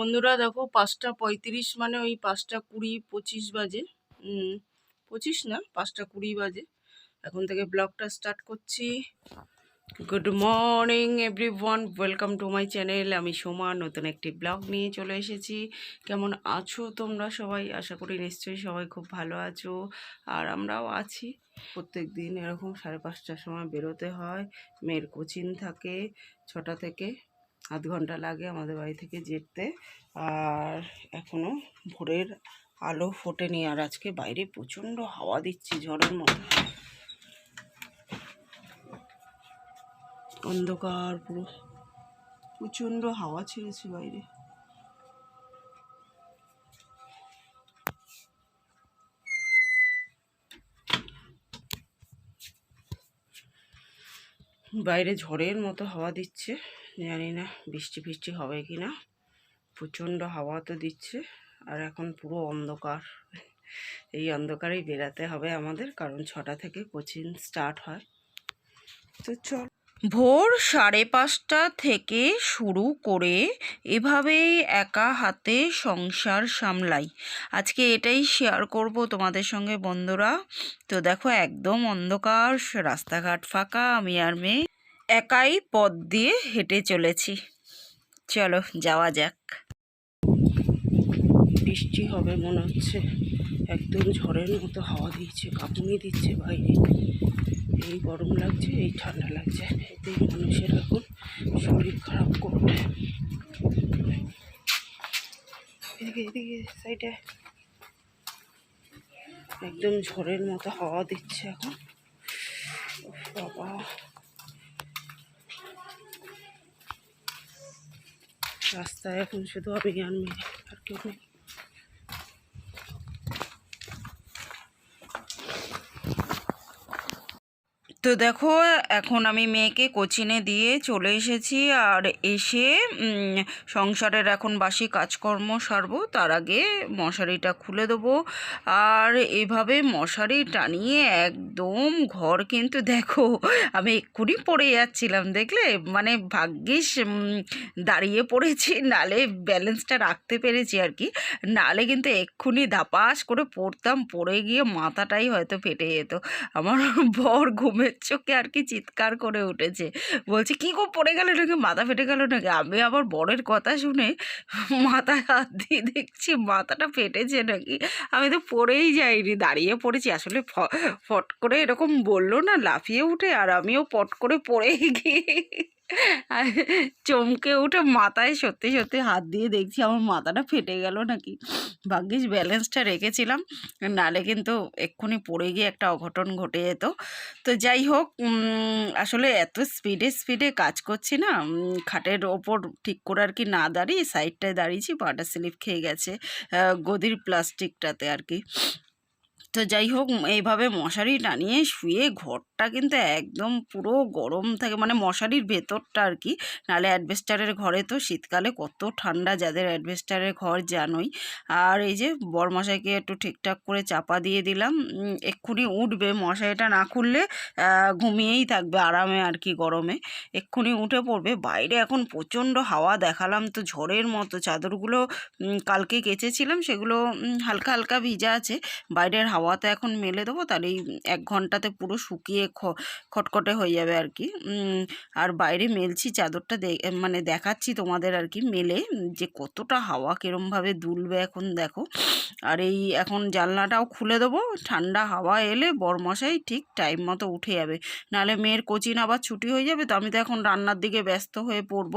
বন্ধুরা দেখো পাঁচটা পঁয়ত্রিশ মানে ওই পাঁচটা কুড়ি পঁচিশ বাজে। পঁচিশ না, পাঁচটা কুড়ি বাজে। এখন থেকে ব্লগটা স্টার্ট করছি। Good morning everyone welcome to my channel. আমি সোমা, নতুন একটি ব্লগ নিয়ে চলে এসেছি। কেমন আছো তোমরা সবাই? আশা করি নিশ্চয়ই সবাই খুব ভালো আছো। আর আমরাও আছি। প্রত্যেক দিন এরকম সাড়ে পাঁচটার সময় বেরোতে হয়। মেয়ের কোচিং থাকে ছটা থেকে। আধ ঘণ্টা লাগে আমাদের বাড়ি থেকে যেতে। আর এখনও ভোরের আলো ফোটেনি আর আজকে বাইরে প্রচণ্ড হাওয়া দিচ্ছে, ঝড়ের মতো। অন্ধকার পুরো। প্রচণ্ড হাওয়া ছেড়েছে বাইরে। বাইরে ঝড়ের মতো হাওয়া দিচ্ছে। জানি না বৃষ্টি ফিষ্টি হবে কি না। প্রচণ্ড হাওয়া তো দিচ্ছে আর এখন পুরো অন্ধকার। এই অন্ধকারেই বেরাতে হবে আমাদের, কারণ ছটা থেকে কোচিং স্টার্ট হয়। তো চল। ভোর সাড়ে পাঁচটা থেকে শুরু করে এভাবেই একা হাতে সংসার সামলাই। আজকে এটাই শেয়ার করব তোমাদের সঙ্গে বন্ধুরা। তো দেখো একদম অন্ধকার, রাস্তাঘাট ফাঁকা, আমি আর মেয়ে। একাই পথ দিয়ে হেঁটে চলেছি। চলো, যাওয়া যাক। বৃষ্টি হবে মনে হচ্ছে। একদম ঝড়ের মতো হাওয়া দিয়েছে, কাঁপুনি দিচ্ছে বাইরে। এই গরম লাগছে, এই ঠান্ডা লাগছে। এতেই মানুষের এখন শরীর খারাপ করবে। এদিকে সাইডে একদম ঝড়ের মতো হাওয়া দিচ্ছে এখন। বাবা। রাস্তায় এখন শুধু আমি আর মেয়ে আর কেউ তো দেখো, এখন আমি মেয়েকে কোচিনে দিয়ে চলে এসেছি আর এসে সংসারের এখন বাসি কাজকর্ম সারবো। তার আগে মশারিটা খুলে দেবো। আর এভাবে মশারি টানিয়ে একদম ঘর কিন্তু দেখো, আমি এক্ষুনি পড়ে যাচ্ছিলাম, দেখলে? মানে ভাগ্যিস দাঁড়িয়ে পড়েছি, নালে ব্যালেন্সটা রাখতে পেরেছি আর কি। নালে কিন্তু এক্ষুনি ধাপাস করে পড়তাম, পড়ে গিয়ে মাথাটাই হয়তো ফেটে যেত। আমার বর চোখে আর কি চিৎকার করে উঠেছে। বলছে, কী গো, পড়ে গেল নাকি মাথা ফেটে গেল নাকি? আমি আবার বরের কথা শুনে মাথায় হাত দিয়ে দেখছি, মাথাটা ফেটেছে নাকি? আমি তো পড়েই যাইনি, দাঁড়িয়ে পড়েছি। আসলে ফট করে এরকম বলল না, লাফিয়ে উঠে, আর আমিও পট করে পড়ে গিয়ে চমকে উঠে মাথায় সত্যি সত্যি হাত দিয়ে দেখছি আমার মাথাটা ফেটে গেল নাকি। ভাগ্যিস ব্যালেন্সটা রেখেছিলাম, নালে কিন্তু এক্ষুনি পড়ে গিয়ে একটা অঘটন ঘটে যেত। তো যাই হোক আসলে এত স্পিডে স্পিডে কাজ করছি না খাটের ওপর ঠিক করে আর কি না দাঁড়িয়ে সাইডটায় দাঁড়িয়েছি, পাটা স্লিপ খেয়ে গেছে গদির প্লাস্টিকটাতে আর কি। তো যাই হোক, এইভাবে মশারি টানিয়ে শুয়ে ঘরটা কিন্তু একদম পুরো গরম থাকে মানে মশারির ভেতরটা আর কি। নাহলে অ্যাডভেস্টারের ঘরে তো শীতকালে কত ঠান্ডা যাদের অ্যাডভেস্টারের ঘর জানোই। আর এই যে বরমশাইকে একটু ঠিকঠাক করে চাপা দিয়ে দিলাম এক্ষুনি উঠবে। মশারিটা না খুললে ঘুমিয়েই থাকবে আরামে আর কি গরমে। এক্ষুনি উঠে পড়বে। বাইরে এখন প্রচণ্ড হাওয়া দেখালাম তো ঝড়ের মতো। চাদরগুলো কালকে কেচেছিলাম, সেগুলো হালকা হালকা ভিজা আছে। বাইরের হাওয়াতে এখন মেলে দেবো তাহলেই এক ঘন্টাতে পুরো শুকিয়ে খটখটে হয়ে যাবে আর কি। আর বাইরে মেলছি চাদরটা মানে দেখাচ্ছি তোমাদের আর কি মেলে, যে কতটা হাওয়া কীরমভাবে দুলবে এখন দেখো। আর এই এখন জানলাটাও খুলে দেবো, ঠান্ডা হাওয়া এলে বরমশাই ঠিক টাইম মতো উঠে যাবে। নাহলে মেয়ের কোচিং আবার ছুটি হয়ে যাবে, তো আমি তো এখন রান্নার দিকে ব্যস্ত হয়ে পড়ব।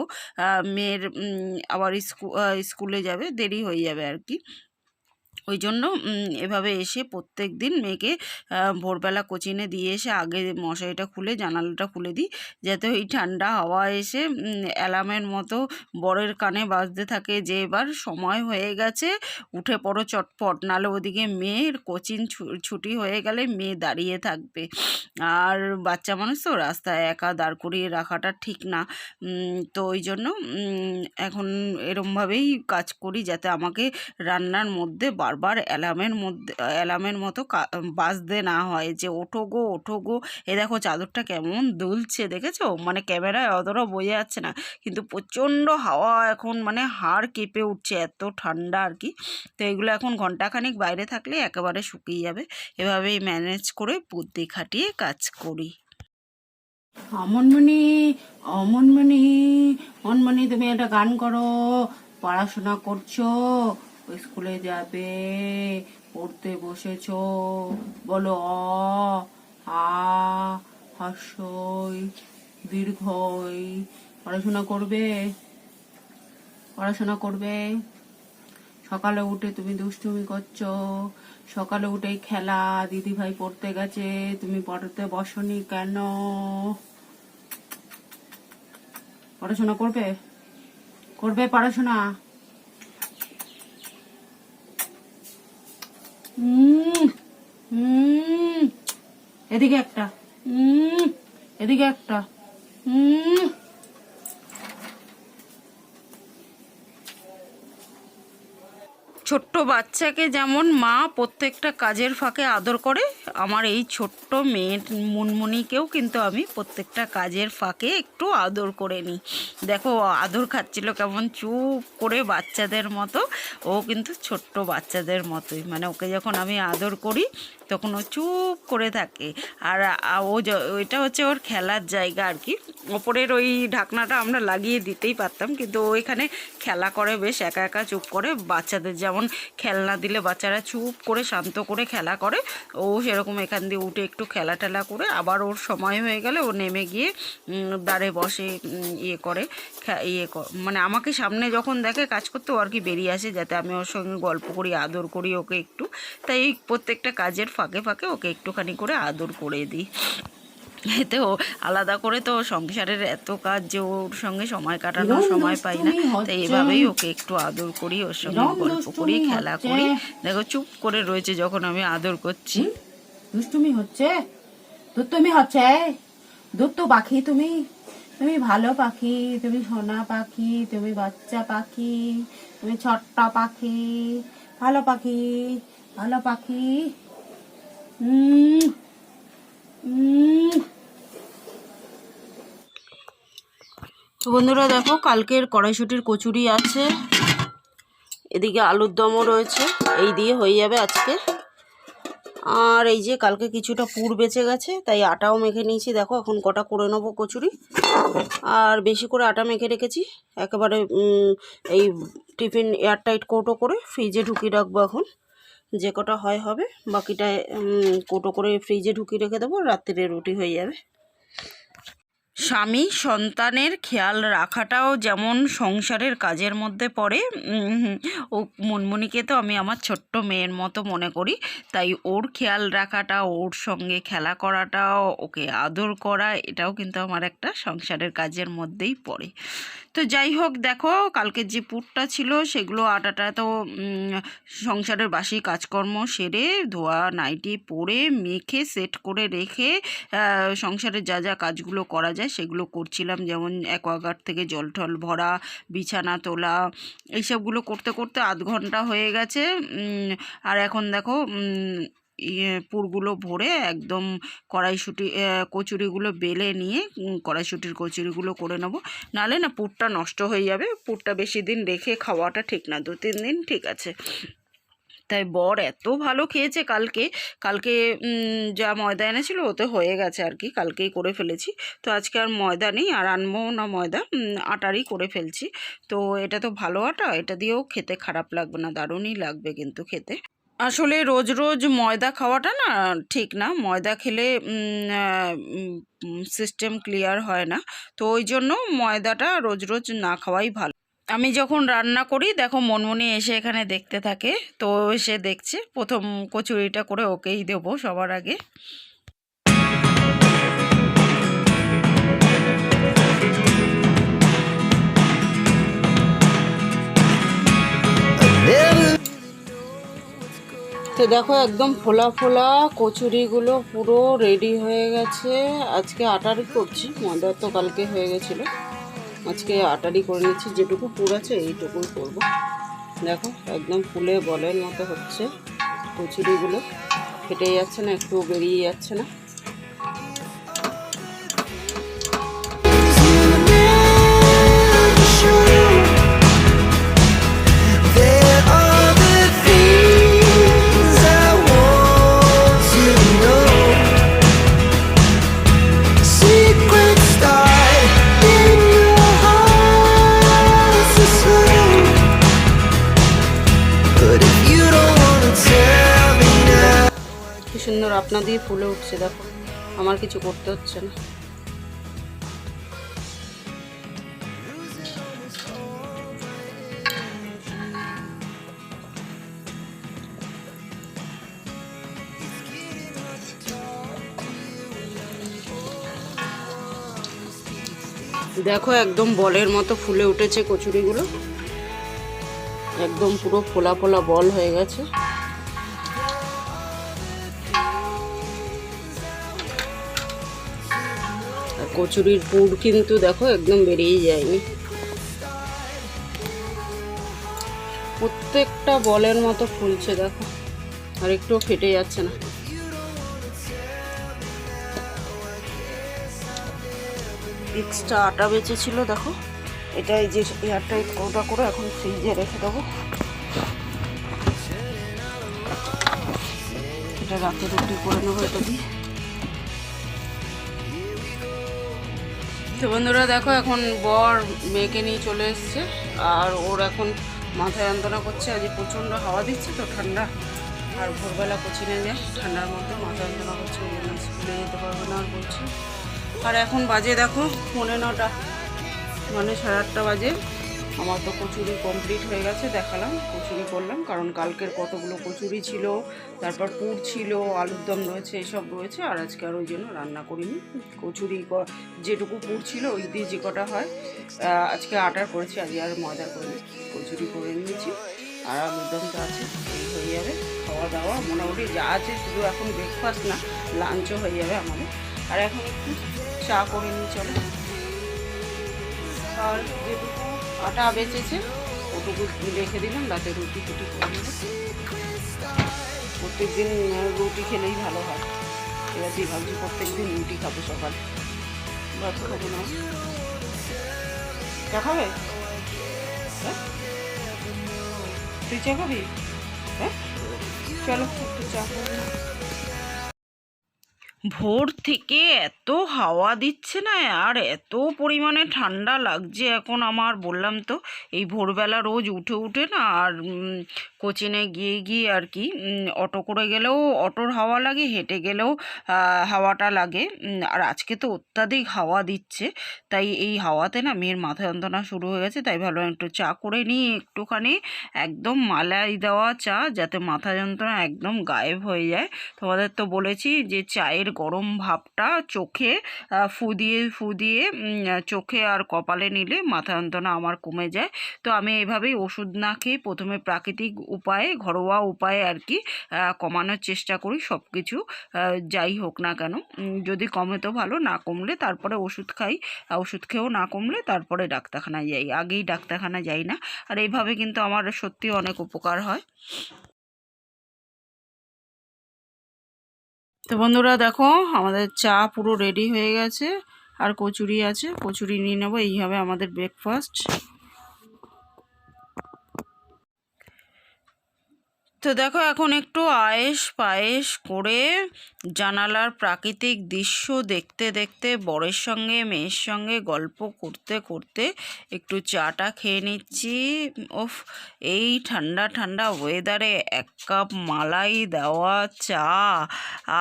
মেয়ের আবার স্কু স্কুলে যাবে, দেরি হয়ে যাবে আর কি। ওই জন্য এভাবে এসে প্রত্যেক দিন মেয়েকে ভোরবেলা কোচিনে দিয়ে এসে আগে মশারিটা খুলে, জানালাটা খুলে দিই। যাতে ওই ঠান্ডা হাওয়া এসে অ্যালার্মের মতো বরের কানে বাজতে থাকে যে এবার সময় হয়ে গেছে, উঠে পড়ো চটপট। নাহলে ওদিকে মেয়ের কোচিং ছু- ছুটি হয়ে গেলে মেয়ে দাঁড়িয়ে থাকবে। আর বাচ্চা মানুষ তো রাস্তায় একা দাঁড় করিয়ে রাখাটা ঠিক না। তো ওই জন্য এখন এরমভাবেই কাজ করি যাতে আমাকে রান্নার মধ্যে বারবার অ্যালার্মের মধ্যে, অ্যালার্মের মতো বাজতে না হয় যে, ওঠো গো ওঠো গো। এ দেখো চাদরটা কেমন দুলছে, দেখেছ? মানে ক্যামেরায় অতটা বোঝা যাচ্ছে না। কিন্তু প্রচণ্ড হাওয়া এখন মানে হাড় কেঁপে উঠছে, এত ঠান্ডা আর কি। তো এগুলো এখন ঘন্টাখানিক বাইরে থাকলে একেবারে শুকিয়ে যাবে। এভাবেই ম্যানেজ করে বুদ্ধি খাটিয়ে কাজ করি। অমনমণি অমনমণি মনমণি তুমি একটা গান করো, পড়াশোনা করছ স্কুলে যাবে, পড়তে বসেছো। বলো আ, হর্ষই, দীর্ঘই। পড়াশোনা করবে? পড়াশোনা করবে? সকালে উঠে তুমি দুষ্টুমি করছ। সকালে উঠেই খেলা দিদি ভাই পড়তে গেছে। তুমি পড়তে বসনি কেন? পড়াশোনা করবে? করবে পড়াশোনা? এদিকে একটা। উম। এদিকে একটা। উম। ছোট্ট বাচ্চাকে যেমন মা প্রত্যেকটা কাজের ফাঁকে আদর করে আমার এই ছোট্ট মেয়ের মুনমুনিকেও কিন্তু আমি প্রত্যেকটা কাজের ফাঁকে একটু আদর করে নিই। দেখো আদর খাচ্ছিল কেমন চুপ করে বাচ্চাদের মতো। ও কিন্তু ছোট্ট বাচ্চাদের মতোই। মানে ওকে যখন আমি আদর করি, তখন ও চুপ করে থাকে। আর ও ওইটা হচ্ছে ওর খেলার জায়গা আর কি। ওপরের ওই ঢাকনাটা আমরা লাগিয়ে দিতেই পারতাম, কিন্তু ও এখানে খেলা করে বেশ, একা একা চুপ করে। বাচ্চাদের যেমন খেলনা দিলে বাচ্চারা চুপ করে, শান্ত করে খেলা করে, ও সেরকম এখান দিয়ে উঠে একটু খেলা টেলা করে আবার ওর সময় হয়ে গেলে ও নেমে গিয়ে দাঁড়ে বসে ইয়ে করে ইয়ে মানে আমাকে সামনে যখন দেখে কাজ করতে ও আর কি বেরিয়ে আসে যাতে আমি ওর সঙ্গে গল্প করি আদর করি ওকে একটু। তাই এই প্রত্যেকটা কাজের ফাঁকে ফাঁকে ওকে একটুখানি করে আদর করে দিই। এতে ও আলাদা করে তো সংসারের এত কাজ যে ওর সঙ্গে সময় কাটানোর সময় পাই না। তাই এভাবেই ওকে একটু আদর করি ওর সঙ্গে গল্প করি খেলা করি। দেখো চুপ করে রয়েছে যখন আমি আদর করছি। দুষ্টুমি হচ্ছে? দুষ্টুমি হচ্ছে? দুত্তু পাখি তুমি? তুমি ভালো পাখি, তুমি সোনা পাখি, তুমি বাচ্চা পাখি, তুমি ছোট্ট পাখি, ভালো পাখি ভালো পাখি। তো বন্ধুরা দেখো, কালকের কড়াইশুটির কচুরি আছে। এদিকে আলুর দমও রয়েছে। এই দিয়ে হয়ে যাবে আজকে। আর এই যে কালকে কিছুটা পুর বেঁচে গেছে, তাই আটাও মেখে নিয়েছি। দেখো, এখন কটা করে নেব কচুরি। আর বেশি করে আটা মেখে রেখেছি। একেবারে এই টিফিন এয়ারটাইট কৌটো করে ফ্রিজে ঢুকিয়ে রাখব এখন। যে কটা হয় হবে, বাকিটা কোটো করে ফ্রিজে ঢুকিয়ে রেখে দেবো রাত্রিরে রুটি হয়ে যাবে। স্বামী সন্তানের খেয়াল রাখাটাও যেমন সংসারের কাজের মধ্যে পড়ে ও মুনমুনিকে তো আমি আমার ছোট্ট মেয়ের মতো মনে করি। তাই ওর খেয়াল রাখাটা, ওর সঙ্গে খেলা করাটা ওকে আদর করা, এটাও কিন্তু আমার একটা সংসারের কাজের মধ্যেই পড়ে। তো যাই হোক, দেখো, কালকের যে পুরটা ছিল, সেগুলো আটাটা তো সংসারের বাসি কাজকর্ম সেরে ধোয়া, নাইটি পরে মেখে, সেট করে রেখে সংসারের যা যা কাজগুলো করা যায় সেগুলো করছিলাম। যেমন অ্যাকোয়াগার্ড থেকে জল টল ভরা, বিছানা তোলা, এইসবগুলো করতে করতে আধ ঘণ্টা হয়ে গেছে। আর এখন দেখো ইয়ে পুরগুলো ভরে একদম কড়াইশুটি কচুরিগুলো বেলে নিয়ে কড়াইশুটির কচুরিগুলো করে নেব। নাহলে না পুরটা নষ্ট হয়ে যাবে। পুরটা বেশি দিন রেখে খাওয়াটা ঠিক না দু তিন দিন ঠিক আছে। তাই বর এত ভালো খেয়েছে কালকে। কালকে যা ময়দা এনেছিল ওতে হয়ে গেছে আর কি, কালকেই করে ফেলেছি। তো আজকে আর ময়দা নেই, আর আনব না ময়দা আটারই করে ফেলছি। তো এটা তো ভালো আটা, এটা দিয়েও খেতে খারাপ লাগবে না, দারুণই লাগবে কিন্তু খেতে। আসলে রোজ রোজ ময়দা খাওয়াটা না ঠিক না, ময়দা খেলে সিস্টেম ক্লিয়ার হয় না। তো ওই জন্য ময়দাটা রোজ রোজ না খাওয়াই ভালো। আমি যখন রান্না করি, দেখো মনমনি এসে এখানে দেখতে থাকে। তো এসে দেখছে, প্রথম কচুরিটা করে ওকেই দেবো সবার আগে। তো দেখো একদম ফোলা ফোলা কচুরিগুলো পুরো রেডি হয়ে গেছে। আজকে আটারই করছি ময়দা তো কালকে হয়ে গেছিল। আজকে আটারি করে নিচ্ছি, যেটুকু পুর আছে এইটুকুই করব। দেখো, একদম ফুলে বলের মতো হচ্ছে কচুরিগুলো। ফেটে যাচ্ছে না একটু বেরিয়ে যাচ্ছে না। সুন্দর আপনা দিয়ে ফুলে উঠছে, দেখো। আমার কিছু করতে হচ্ছে না। দেখো, একদম বলের মতো ফুলে উঠেছে কচুরিগুলো। একদম পুরো ফোলা ফোলা বল হয়ে গেছে। কচুরির পুর কিন্তু দেখো একদম বেরিয়ে যায়নি। প্রত্যেকটা বলের মতো ফুলছে দেখো, আর একটু ফেটে যাচ্ছে না। এক্সট্রা আটা বেঁচেছিল দেখো এটা এই যে এয়ারটাইট কৌটা করে এখন ফ্রিজে রেখে দেবো। এটা রাতে রুটি করে নেব এটা দিয়ে। তো বন্ধুরা দেখো, এখন বর মেয়েকে নিয়ে চলে এসছে, আর ওর এখন মাথায় যন্ত্রণা করছে আজ প্রচণ্ড হাওয়া দিচ্ছে তো, ঠান্ডা। আর ভোরবেলা কোচিনে যায়, ঠান্ডার মধ্যে মাথা যন্ত্রণা করছে, ওই জন্য স্কুলে যেতে পারব না আর বলছে। আর এখন বাজে দেখো পনেরোটা মানে সাড়ে আটটা বাজে। আমার তো কচুরি কমপ্লিট হয়ে গেছে, দেখালাম, কচুরি করলাম, কারণ কালকের কতগুলো কচুরি ছিল, তারপর পুর ছিল, আলুর দম রয়েছে, এসব রয়েছে, আর আজকে আর ওই জন্য রান্না করিনি। কচুরি যেটুকু পুর ছিল, ওই দিয়ে যে কটা হয় আজকে আটার করেছি, আজকে আর মজা করিনি কচুরি করে নিয়েছি, আর আলুর দম তো আছে হয়ে যাবে, খাওয়া দাওয়া, মোটামুটি যা আছে, শুধু এখন ব্রেকফাস্ট না লাঞ্চও হয়ে যাবে আমাদের। আর এখন একটু চা করে নিই চলো। আর যেটুকু আটা বেঁচেছে। ওটুকু রেখে দিলাম রাতে রুটি ফুটি করে প্রত্যেক দিন রুটি খেলেই ভালো হয়। এবার দিয়ে ভাবছি প্রত্যেক দিন রুটি খাব সকালে। ভাত খাব না। চা খাবে? হ্যাঁ? তুই চা খাবি? হ্যাঁ? চলো, একটু চা ভোর থেকে এত হাওয়া দিচ্ছে না আর এত পরিমাণে ঠান্ডা লাগছে এখন আমার, বললাম তো, এই ভোরবেলা রোজ উঠে উঠে না আর কোচিনে গিয়ে গিয়ে আর কি অটো করে গেলেও অটোর হাওয়া লাগে, হেঁটে গেলেও হাওয়াটা লাগে আর আজকে তো অত্যাধিক হাওয়া দিচ্ছে, তাই এই হাওয়াতে না মেয়ের মাথা যন্ত্রণা শুরু হয়ে গেছে, তাই ভাবলাম একটু চা করে নিই একটুখানি, একদম মালাই দেওয়া চা, যাতে মাথা যন্ত্রণা একদম গায়েব হয়ে যায়। তোমাদের তো বলেছি যে চায়ের গরম ভাবটা চোখে ফু দিয়ে ফু দিয়ে চোখে আর কপালে নিলে মাথা যন্ত্রণা আমার কমে যায়। তো আমি এভাবেই ওষুধ না খেয়ে প্রথমে প্রাকৃতিক উপায়ে, ঘরোয়া উপায়ে আর কি কমানোর চেষ্টা করি সব কিছু যাই হোক না কেন যদি কমে তো ভালো, না কমলে তারপরে ওষুধ খাই ওষুধ খেয়েও না কমলে তারপরে ডাক্তারখানায় যাই। আগেই ডাক্তারখানা যাই না। আর এইভাবে কিন্তু আমার সত্যি অনেক উপকার হয়। তো বন্ধুরা দেখো, আমাদের চা পুরো রেডি হয়ে গেছে, আর কচুরি আছে, কচুরি নিয়ে নেব, এইভাবে আমাদের ব্রেকফাস্ট তো দেখো এখন একটু আয়েস পায়েস করে জানালার প্রাকৃতিক দৃশ্য দেখতে দেখতে বরের সঙ্গে, মেয়ের সঙ্গে গল্প করতে করতে একটু চাটা খেয়ে নিচ্ছি। ওফ এই ঠান্ডা ঠান্ডা ওয়েদারে এক কাপ মালাই দেওয়া চা।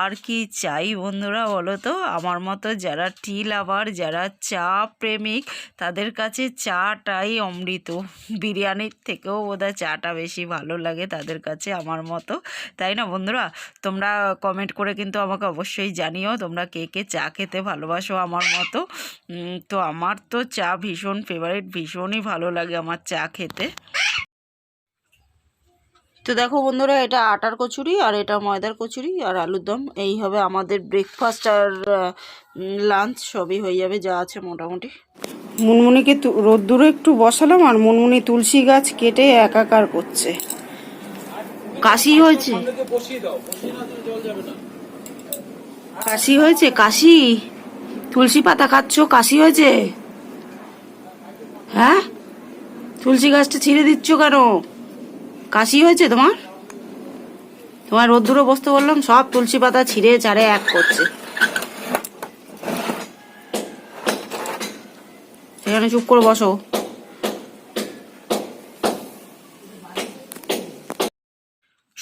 আর কি চাই বন্ধুরা বলো তো? আমার মতো যারা টি লাভার যারা চা প্রেমিক, তাদের কাছে চাটাই অমৃত। বিরিয়ানির থেকেও বোধহয় চাটা বেশি ভালো লাগে তাদের কাছে। আমার মতো। তাই না বন্ধুরা? তোমরা কমেন্ট করে কিন্তু আমাকে অবশ্যই জানিও তোমরা কে কে চা খেতে ভালোবাসো আমার মতো। তো আমার তো চা ভীষণ ফেভারিট ভীষণই ভালো লাগে আমার চা খেতে। তো দেখো বন্ধুরা, এটা আটার কচুরি আর এটা ময়দার কচুরি আর আলুর দম। এই হবে আমাদের ব্রেকফাস্ট আর লাঞ্চ সবই হয়ে যাবে যা আছে মোটামুটি। মুনমুনিকে রোদ্দুরে একটু বসালাম আর মুনমুনি তুলসী গাছ কেটে একাকার করছে। কাশি হয়েছে। কাশি হয়েছে, কাশি? তুলসী পাতা খাচ্ছ, কাশি হয়েছে? হ্যাঁ? তুলসী গাছটা ছিঁড়ে দিচ্ছ কেন? কাশি হয়েছে তোমার? তোমার রোদ্দুরে বসতে বললাম, সব তুলসী পাতা ছিঁড়ে চারে এক করছে। সেখানে চুপ করে বসো।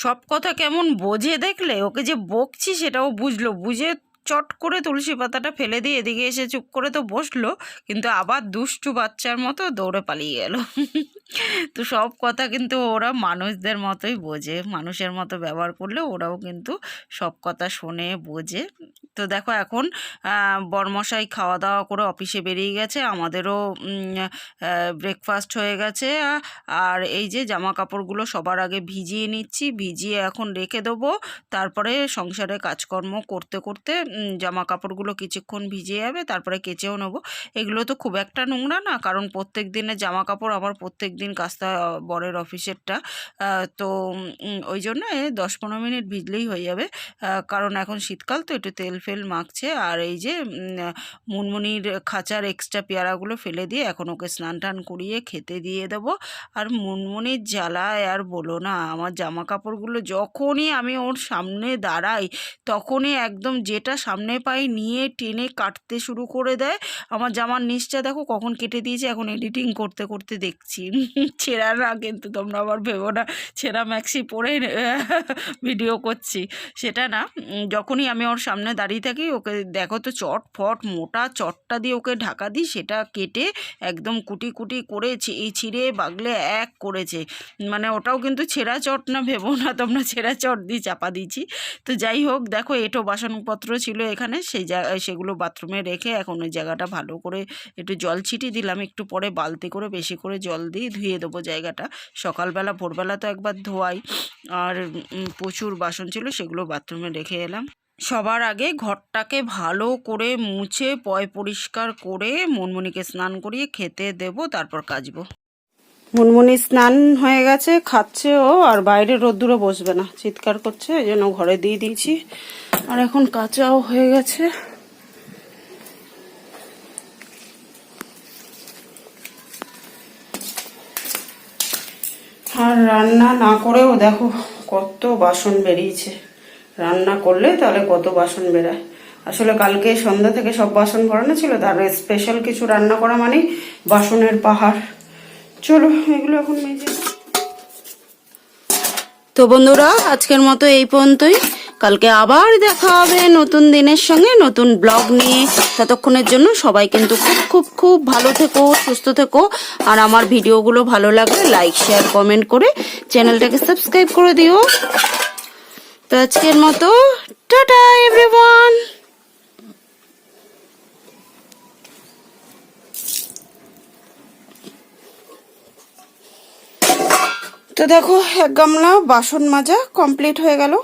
সব কথা কেমন বোঝে দেখলে? ওকে যে বকছি সেটাও বুঝলো। বুঝে চট করে তুলসী পাতাটা ফেলে দিয়ে এদিকে এসে চুপ করে তো বসল, কিন্তু আবার দুষ্টু বাচ্চার মতো দৌড়ে পালিয়ে গেল তো সব কথা কিন্তু ওরা মানুষদের মতোই বোঝে। মানুষের মতো ব্যবহার করলে ওরাও কিন্তু সব কথা শোনে বোঝে। তো দেখো এখন বরমশাই খাওয়া দাওয়া করে অফিসে বেরিয়ে গেছে। আমাদেরও ব্রেকফাস্ট হয়ে গেছে। আর এই যে জামা কাপড়গুলো সবার আগে ভিজিয়ে নিচ্ছি, ভিজিয়ে এখন রেখে দেবো। তারপরে সংসারে কাজকর্ম করতে করতে জামা কাপড়গুলো কিছুক্ষণ ভিজিয়ে যাবে, তারপরে কেচেও নেব। এগুলো তো খুব একটা নোংরা না, কারণ প্রত্যেক দিনের জামা কাপড় আমার প্রত্যেক দিন কাস্তা বরের অফিসেরটা। তো ওই জন্য দশ পনেরো মিনিট ভিজলেই হয়ে যাবে। কারণ এখন শীতকাল, তো একটু তেল ফেল মাখছে। আর এই যে মুনমুনির খাঁচার এক্সট্রা পেয়ারাগুলো ফেলে দিয়ে এখন ওকে স্নান টান করিয়ে খেতে দিয়ে দেবো। আর মুনমুনির জ্বালায় আর বলো না, আমার জামা কাপড়গুলো যখনই আমি ওর সামনে দাঁড়াই, তখনই একদম যেটা সামনে পাই নিয়ে টেনে কাটতে শুরু করে দেয়। আমার জামার নিচটা দেখো কখন কেটে দিয়েছে, এখন এডিটিং করতে করতে দেখছি। ছেঁড়া না, কিন্তু তোমরা আবার ভেবো না। ছেঁড়া ম্যাক্সি পরে ভিডিও করছি। সেটা না যখনই আমি ওর সামনে দাঁড়িয়ে থাকি, ওকে দেখো তো চট ফট মোটা চটটা দিয়ে ওকে ঢাকা দিই, সেটা কেটে একদম কুটি কুটি করে ছিঁড়ে বাগলে এক করেছে। মানে ওটাও কিন্তু ছেঁড়া চট না, ভেবো না, তোমরা ছেঁড়া চট দিয়ে চাপা দিচ্ছি। তো যাই হোক, দেখো এটো বাসনপত্র ছিল এখানে, সেই সেগুলো বাথরুমে রেখে এখন ওই জায়গাটা ভালো করে একটু জল ছিটিয়ে দিলাম, একটু পরে বালতি করে বেশি করে জল দিয়ে ধুয়ে দেবো জায়গাটা। সকালবেলা, ভোরবেলা তো একবার ধোয়াই। আর প্রচুর বাসন ছিল, সেগুলো বাথরুমে রেখে এলাম। সবার আগে ঘরটাকে ভালো করে মুছে, পয় পরিষ্কার করে, মনমনিকে স্নান করিয়ে খেতে দেব, তারপর কাচবো। মুনমুনি স্নান হয়ে গেছে, খাচ্ছে ও, আর বাইরে রোদ্দুরে বসবে না। চিৎকার করছে এই জন্য ঘরে দিয়ে দিয়েছি। আর এখন কাঁচাও হয়ে গেছে। আর রান্না না করেও দেখো কত বাসন বেরিয়েছে। রান্না করলে তাহলে কত বাসন বেরায়। আসলে কালকে সন্ধ্যা থেকে সব বাসন ভরানো ছিল, তার স্পেশাল কিছু রান্না করা মানে বাসনের পাহাড়। চলো, এগুলো এখন মেজে তো বন্ধুরা, আজকের মতো এই পর্যন্তই। কালকে আবার দেখা হবে নতুন দিনের সঙ্গে, নতুন ব্লগ নিয়ে। ততক্ষণের জন্য সবাই কিন্তু খুব খুব খুব ভালো থেকো, সুস্থ থেকো। আর আমার ভিডিওগুলো ভালো লাগলে লাইক, শেয়ার, কমেন্ট করে চ্যানেলটাকে সাবস্ক্রাইব করে দিও। তো আজকের মতো, টাটা এভরিওয়ান। তো দেখো, এক গামলা বাসন মাজা কমপ্লিট হয়ে গেল।